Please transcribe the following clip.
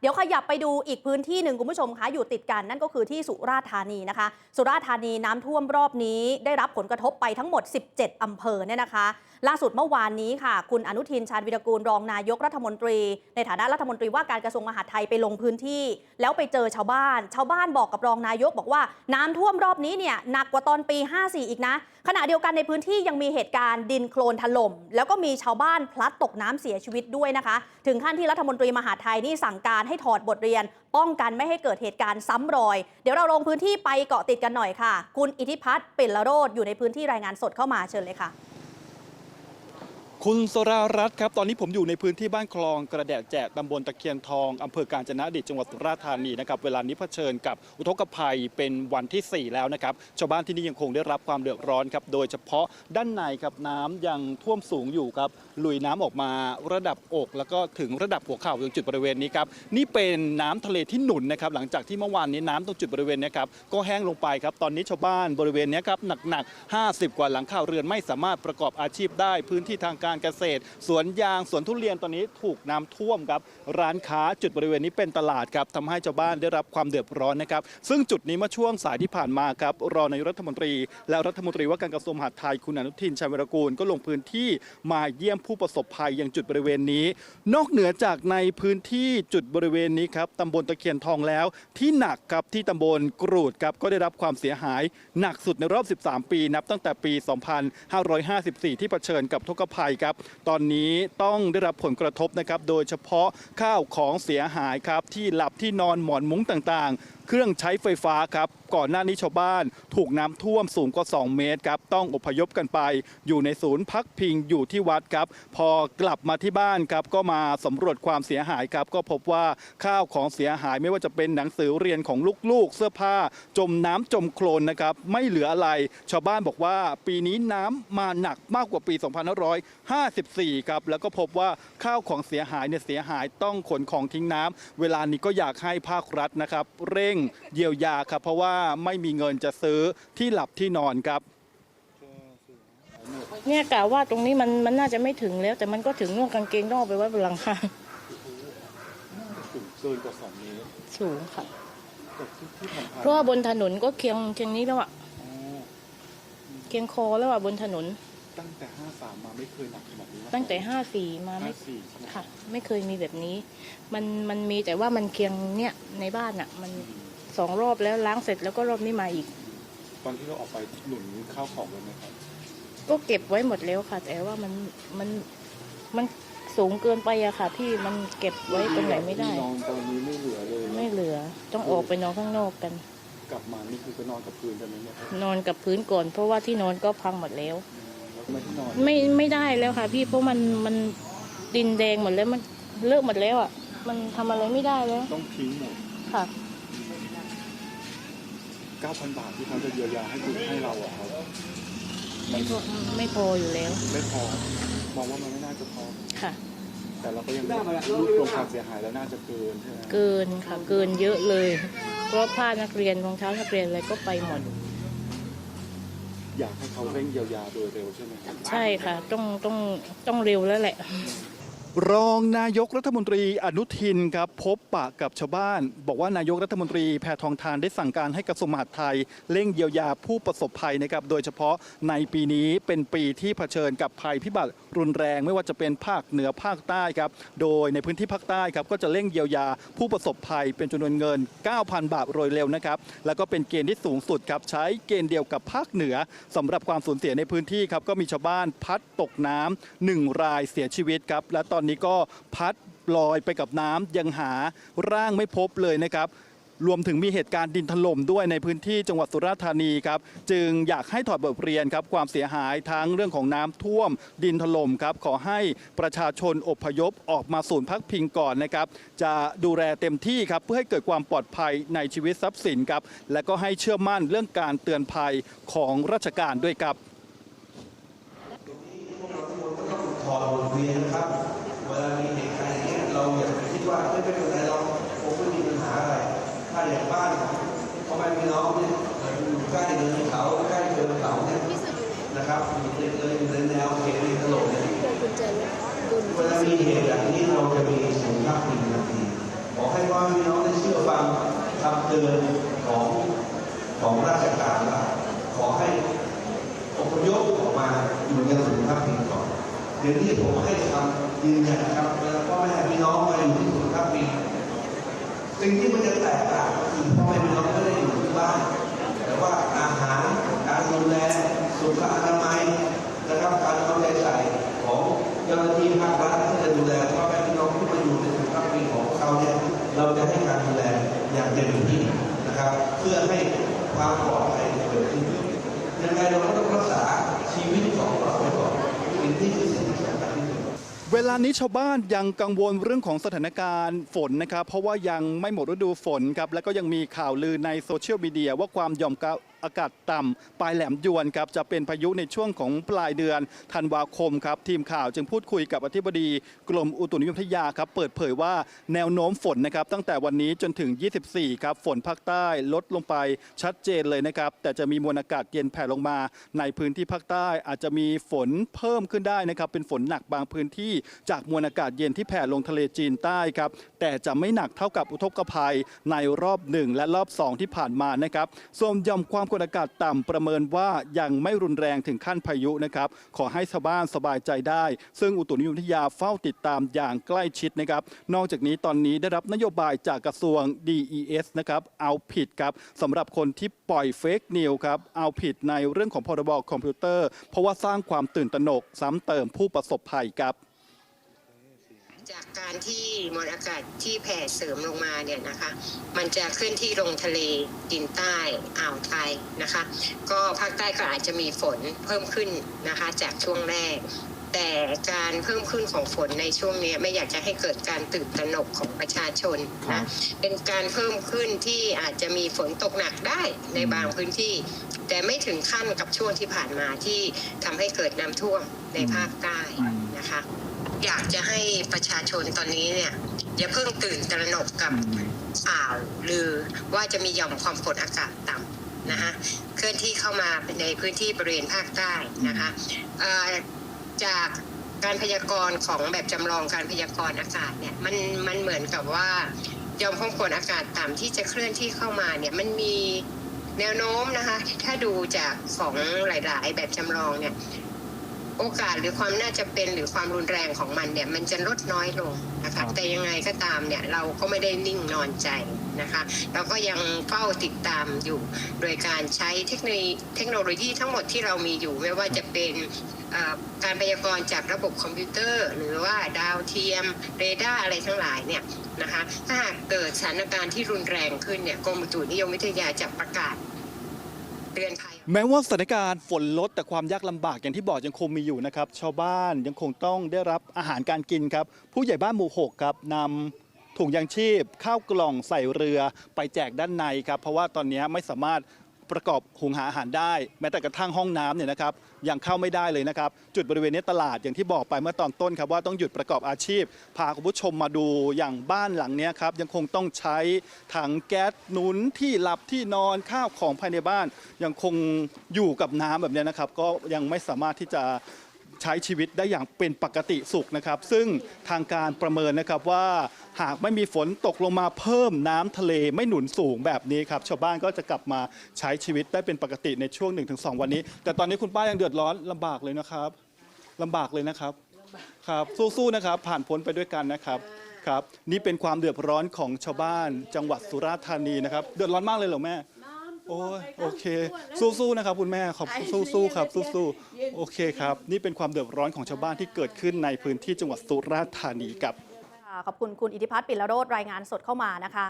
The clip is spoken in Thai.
เดี๋ยวขยับไปดูอีกพื้นที่หนึ่งคุณผู้ชมคะอยู่ติดกันนั่นก็คือที่สุราษฎร์ธานีนะคะ สุราษฎร์ธานีน้ำท่วมรอบนี้ ได้รับผลกระทบไปทั้งหมด 17อำเภอเนี่ยนะคะ ล่าสุดเมื่อวานนี้ค่ะ คุณอนุทินชาญวิรกูลรองนายกรัฐมนตรี ในฐานะรัฐมนตรีว่าการกระทรวงมหาดไทยไปลงพื้นที่ แล้วไปเจอชาวบ้าน ชาวบ้านบอกกับรองนายกบอกว่าน้ำท่วมรอบนี้เนี่ยหนักกว่าตอนปี 54 อีกนะ ขณะเดียวกันในพื้นที่ยังมีเหตุการณ์ดินโคลนถล่มแล้วก็มีชาวบ้านพลัดตกน้ำเสียชีวิตด้วยนะคะ ถึงขั้นที่รัฐมนตรีมหาดไทยนี่สั่งการให้ถอดบทเรียน ป้องกันไม่ให้เกิดเหตุการณ์ซ้ำรอย เดี๋ยวเราลงพื้นที่ไปเกาะติดกันหน่อยค่ะ คุณอิทธิพัฒน์ปิ่นละโรดอยู่ในพื้นที่รายงานสดเข้ามาเชิญเลยค่ะ คุณสรารัตน์ครับ ตอนนี้ผมอยู่ในพื้นที่บ้านคลองกระแดะแจกตำบลตะเคียนทองอำเภอกาญจนดิตจังหวัดสุราษฎร์ธานีนะครับ เวลานี้เผชิญกับอุทกภัยเป็นวันที่ 4 แล้วนะครับ ชาวบ้านที่นี่ยังคงได้รับความเดือดร้อนครับ โดยเฉพาะด้านในครับน้ำยังท่วมสูงอยู่ครับ ลุยน้ำออกมาระดับอก แล้วก็ถึงระดับหัวเข่าตรงจุดบริเวณนี้ครับ นี่เป็นน้ำทะเลที่หนุนนะครับ หลังจากที่เมื่อวานนี้น้ำตรงจุดบริเวณนี้ครับ ก็แห้งลงไปครับ ตอนนี้ชาวบ้านบริเวณนี้ครับหนักๆ50 กว่าหลังคาเรือนไม่สามารถประกอบอาชีพได้พื้นที่ทางการการเกษตร สวนยางสวนทุเรียนตอนนี้ถูกน้ำท่วมครับร้านค้าจุดบริเวณนี้เป็นตลาดครับทำให้ชาวบ้านได้รับความเดือดร้อนนะครับซึ่งจุดนี้เมื่อช่วงสายที่ผ่านมาครับรองนายรัฐมนตรี และรัฐมนตรีว่าการกระทรวงมหาดไทยคุณอนุทินชาญวิรกูลก็ลงพื้นที่มาเยี่ยมผู้ประสบภัยยังจุดบริเวณนี้ นอกเหนือจากในพื้นที่จุดบริเวณนี้ครับตำบลตะเคียนทองแล้ว ที่หนักครับที่ตำบลกรูดครับก็ได้รับความเสียหายหนักสุดในรอบ 13 ปี นับตั้งแต่ปี 2554 ที่เผชิญกับทุกภัยครับตอนนี้ต้องได้รับผลกระทบนะครับโดยเฉพาะข้าวของเสียหายครับที่หลับที่นอนหมอนมุ้งต่างๆ เครื่องใช้ไฟฟ้าครับก่อนหน้านี้ชาวบ้าน ถูกน้ำท่วมสูงกว่า 2 เมตรครับต้องอพยพกันไป อยู่ในศูนย์พักพิงอยู่ที่วัดครับ พอกลับมาที่บ้านครับก็มาสำรวจความเสียหายครับก็พบว่าข้าวของเสียหายไม่ว่าจะเป็นหนังสือเรียนของลูกๆ เสื้อผ้า จมน้ำจมโคลนนะครับไม่เหลืออะไร ชาวบ้านบอกว่าปีนี้น้ำมาหนักมากกว่าปี 2554 ครับแล้วก็พบว่าข้าวของเสียหายเนี่ยเสียหายต้องขนของทิ้งน้ำเวลานี้ก็อยากให้ภาครัฐนะครับ เร่งเยียวยาครับ เพราะว่าไม่มีเงินจะซื้อที่หลับที่นอนครับ เนี่ยกะว่าตรงนี้มันมันน่าจะไม่ถึงแล้ว แต่มันก็ถึงนุ่งกางเกงนอกไปไว้บนหลังคาเกินกว่า2เมตรสูงค่ะแต่ที่ผ่านเพราะว่าบนถนนก็เคียงเคียงนี้แล้วอะเคียงคอแล้วอะบนถนน ตั้งแต่53มาไม่เคยหนักขนาดนี้ตั้งแต่ห้าสี่มาไม่54ใช่ไหมค่ะ ไม่เคยมีแบบนี้ มันมันมีแต่ว่ามันเคียงเนี่ยในบ้านอะมัน สองรอบแล้วล้างเสร็จแล้วก็รอบนี้มาอีก ตอนที่เราออกไปหนุนข้าวของเลยไหมครับ ก็เก็บไว้หมดแล้วค่ะ แต่ว่ามันมันมันสูงเกินไปอะค่ะ พี่มันเก็บไว้ตรงไหนไม่ได้ นอนตอนนี้ไม่เหลือเลยไม่เหลือต้องออกไปนอนข้างนอกกัน กลับมานี่คือก็นอนกับพื้นกันไหมเนี่ยครับนอนกับพื้นก่อน เพราะว่าที่นอนก็พังหมดแล้ว แล้วก็ไม่ที่นอนไม่ไม่ได้แล้วค่ะ พี่เพราะมันมันดินแดงหมดแล้วมันเลอะหมดแล้วอะมันทำอะไรไม่ได้แล้ว ต้องทิ้งหมดค่ะ 9,000 บาทที่เขาจะเยียวยาให้คุณให้เราอะครับไม่พอไม่พออยู่แล้ว ไม่พอมองว่ามันไม่น่าจะพอค่ะ แต่เราก็ยังรวบรวมความเสียหายแล้วน่าจะเกินใช่ไหมเกินค่ะเกินเยอะเลย เพราะผ้านักเรียนรองเท้านักเรียนอะไรก็ไปหมด อยากให้เขาเร่งเยียวยาโดยเร็วใช่ไหมครับใช่ค่ะ ต้องต้องต้องเร็วแล้วแหละ รองนายกรัฐมนตรีอนุทินครับพบปะกับชาวบ้าน บอกว่านายกรัฐมนตรีแพทองทานได้สั่งการให้กระทรวงมหาดไทยเร่งเยียวยาผู้ประสบภัยนะครับโดยเฉพาะในปีนี้เป็นปีที่เผชิญกับภัยพิบัติรุนแรงไม่ว่าจะเป็นภาคเหนือภาคใต้ครับโดยในพื้นที่ภาคใต้ครับก็จะเร่งเยียวยาผู้ประสบภัยเป็นจำนวนเงิน 9,000 บาทโดยเร็วนะครับแล้วก็เป็นเกณฑ์ที่สูงสุดครับใช้เกณฑ์เดียวกับภาคเหนือสำหรับความสูญเสียในพื้นที่ครับก็มีชาวบ้านพัดตกน้ำหนึ่งรายเสียชีวิตครับและตอนนี้ก็พัดลอยไปกับน้ำยังหาร่างไม่พบเลยนะครับรวมถึงมีเหตุการณ์ดินถล่มด้วยในพื้นที่จังหวัดสุราษฎร์ธานีครับจึงอยากให้ถอดบทเรียนครับความเสียหายทั้งเรื่องของน้ำท่วม ดินถล่มครับขอให้ประชาชนอพยพออกมาศูนย์พักพิงก่อนนะครับจะดูแลเต็มที่ครับเพื่อให้เกิดความปลอดภัยในชีวิตทรัพย์สินครับและก็ให้เชื่อมั่นเรื่องการเตือนภัยของราชการด้วยครับ เขตดินถล่มเนี่ยเวลามีเหตุอย่างนี้เราจะมีศูนย์พักพิงทันทีขอให้ว่าตือนของของราชการว่าขอให้อพยพออกมาอยู่ในศูนย์พักพิงก่อนเดี๋ยวนี้ผมให้คำยืนยันครับเวลาพ่อแม่พี่น้องมาอยู่ที่ศูนย์พักพิงสิ่งที่มันจะแตกต่างก็คือพ่อแม่พี่น้องไม่ได้อยู่ที่บ้านแต่ว่าอาหารการดูแลสุขอนามัย เป็นที่นะครับ เพื่อให้ความปลอดภัยเกิดขึ้นยังไงเราก็ต้องรักษาชีวิตของเราไว้ก่อนเป็นที่คือสิ่งที่สำคัญที่สุดเวลานี้ชาวบ้านยังกังวลเรื่องของสถานการณ์ฝนนะครับ เพราะว่ายังไม่หมดฤดูฝนครับ และก็ยังมีข่าวลือในโซเชียลมีเดียว่าความหย่อมกา อากาศต่ำปลายแหลมยวนครับจะเป็นพายุในช่วงของปลายเดือนธันวาคมครับทีมข่าวจึงพูดคุยกับอธิบดีกรมอุตุนิยมวิทยาครับเปิดเผยว่าแนวโน้มฝนนะครับตั้งแต่วันนี้จนถึง 24 ครับฝนภาคใต้ลดลงไปชัดเจนเลยนะครับแต่จะมีมวลอากาศเย็นแผ่ลงมา ในพื้นที่ภาคใต้อาจจะมีฝนเพิ่มขึ้นได้นะครับเป็นฝนหนักบางพื้นที่จากมวลอากาศเย็นที่แผ่ลงทะเลจีนใต้ครับแต่จะไม่หนักเท่ากับอุทกภัยในรอบหนึ่งและรอบสองที่ผ่านมานะครับส่วนย่อมความกดอากาศต่ำประเมินว่ายังไม่รุนแรงถึงขั้นพายุนะครับ ขอให้ชาวบ้านสบายใจได้ ซึ่งอุตุนิยมวิทยาเฝ้าติดตามอย่างใกล้ชิดนะครับ นอกจากนี้ตอนนี้ได้รับนโยบายจากกระทรวง DES นะครับ เอาผิดครับสำหรับคนที่ปล่อยเฟกนิวครับ เอาผิดในเรื่องของพรบคอมพิวเตอร์ เพราะว่าสร้างความตื่นตระหนกซ้ำเติมผู้ประสบภัยครับ กการที่มวลอากาศที่แผ่เสริมลงมาเนี่ยนะคะ มันจะเคลื่อนที่ลงทะเลดินใต้อ่าวไทยนะคะ ก็ภาคใต้ก็อาจจะมีฝนเพิ่มขึ้นนะคะ จากช่วงแรก แต่การเพิ่มขึ้นของฝนในช่วงเนี้ยไม่อยากจะให้เกิดการตื่นตระหนกของประชาชนครันะบเป็นการเพิ่มขึ้นที่อาจจะมีฝนตกหนักได้ในบางพื้นที่ แต่ไม่ถึงขั้นกับช่วงที่ผ่านมาที่ทำให้เกิดน้ำท่วมในภาคใต้นะคะ อยากจะให้ประชาชนตอนนี้เนี่ยอย่าเพิ่งตื่นตระหนกกับข่าวหรือว่าจะมีหย่อมความกดอากาศต่ำนะคะเคลื่อนที่เข้ามาในพื้นที่บริเวณภาคใต้นะคะเอ่อจากการพยากรณ์ของแบบจำลองการพยากรณ์อากาศเนี่ยมันมันเหมือนกับว่าหย่อมความกดอากาศต่ำที่จะเคลื่อนที่เข้ามาเนี่ยมันมีแนวโน้มนะคะ ถ้าดูจากของหลาย ๆ แบบจำลองเนี่ย โอกาสหรือความน่าจะเป็นหรือความรุนแรงของมันเนี่ยมันจะลดน้อยลงนะครัคะบแต่ยังไงก็ตามเนี่ยเราก็ไม่ได้นิ่งนอนใจนะคะเราก็ยังเฝ้าติดตามอยู่ โดยการใช้เทคโนโลยีเทคโนโลยีทั้งหมดที่เรามีอยู่ไม่ว่าจะเป็นเอ่อการพยากรณ์จากระบบคอมพิวเตอร์ หรือว่าดาวเทียมเรดาร์อะไรทั้งหลายเนี่ยนะคะถ้าหากเกิดสถานการณ์ที่รุนแรงขึ้นเนี่ยกรมอุตุนิยมวิทยาจะประกาศเตือนภัย แม้ว่าสถานการณ์ฝนลดแต่ความยากลำบากอย่างที่บอกยังคงมีอยู่นะครับ ชาวบ้านยังคงต้องได้รับอาหารการกินครับ ผู้ใหญ่บ้านหมู่หกครับนำถุงยางชีพ ข้าวกล่องใส่เรือไปแจกด้านในครับ เพราะว่าตอนนี้ไม่สามารถ ประกอบหุงหาอาหารได้ แม้แต่กระทั่งห้องน้ำเนี่ยนะครับยังเข้าไม่ได้เลยนะครับจุดบริเวณนี้ตลาดอย่างที่บอกไปเมื่อตอนต้นครับว่าต้องหยุดประกอบอาชีพ พาคุณผู้ชมมาดูอย่างบ้านหลังนี้ครับยังคงต้องใช้ถังแก๊สหนุนที่หลับที่นอนข้าวของภายในบ้าน ยังคงอยู่กับน้ำแบบนี้นะครับก็ยังไม่สามารถที่จะ ใช้ชีวิตได้อย่างเป็นปกติสุขนะครับ ซึ่งทางการประเมินนะครับว่าหากไม่มีฝนตกลงมาเพิ่มน้ำทะเลไม่หนุนสูงแบบนี้ครับชาวบ้านก็จะกลับมาใช้ชีวิตได้เป็นปกติในช่วง 1-2 วันนี้ แต่ตอนนี้คุณป้ายังเดือดร้อนลำบากเลยนะครับลำบากเลยนะครับครับสู้ๆนะครับ ผ่านพ้นไปด้วยกันนะครับครับ นี่เป็นความเดือดร้อนของชาวบ้านจังหวัดสุราษฎร์ธานีนะครับ เดือดร้อนมากเลยเหรอแม่ โอ้ยโอเค สู้ๆนะครับคุณแม่ขอบสู้ๆครับสู้ๆโอเคครับ นี่เป็นความเดือดร้อนของชาวบ้านที่เกิดขึ้นในพื้นที่จังหวัดสุราษฎร์ธานีครับค่ะขอบคุณคุณอิทธิพัฒน์ปิลโรธรายงานสดเข้ามานะคะ